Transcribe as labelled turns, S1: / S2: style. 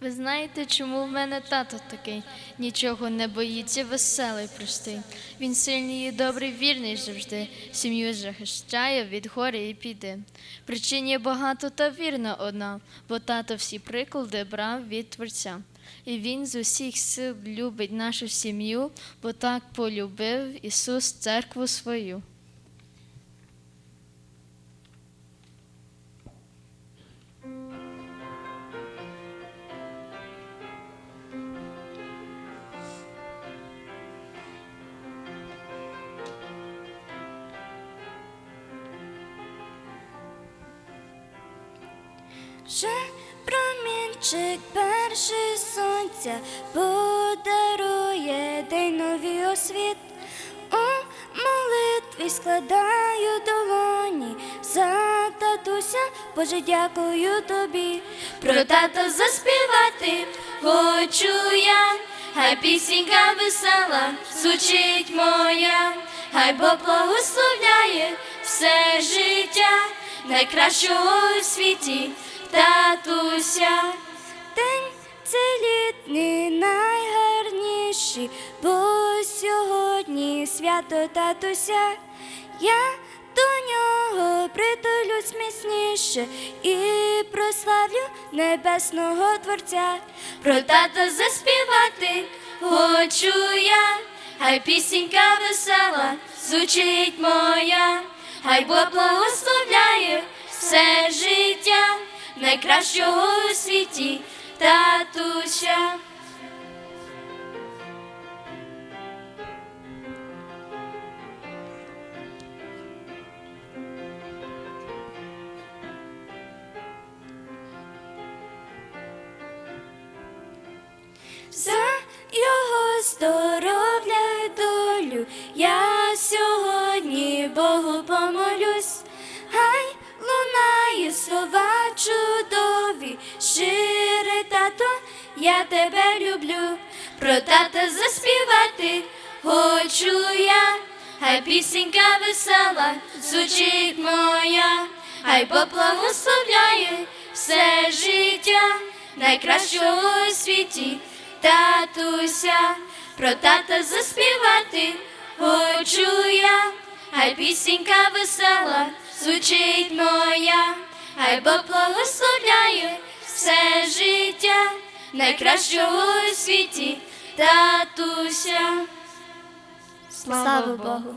S1: Ви знаєте, чому в мене тато такий? Нічого не боїться, веселий, простий. Він сильний і добрий, вірний завжди. Сім'ю захищає від горя і піди. Причин є багато та вірна одна, бо тато всі приклади брав від Творця. І він з усіх сил любить нашу сім'ю, бо так полюбив Ісус церкву свою.
S2: Вже промінчик перший сонця подарує день новий освіт. У молитві складаю долоні за татуся, Боже, дякую тобі. Про тата заспівати хочу я, хай пісенька весела звучить моя, хай Бог благословляє все життя найкращого у світі татуся. День цей літній найгарніший, бо сьогодні свято татуся. Я до нього притулюсь міцніше і прославлю небесного Творця. Про тата заспівати хочу я, хай пісенька весела звучить моя, хай Бог благословляє все життя найкращого у світі татуся. За його здоров'я долю я сьогодні Богу помолюсь, щире тато, я тебе люблю, про тата заспівати хочу я, хай пісенька весела звучить моя, хай Бог благословляє все життя найкращого у світі татуся, про тата заспівати хочу я, хай пісенька весела звучить моя, хай Бог благословляє все життя найкращого у світі татуся. Слава Богу!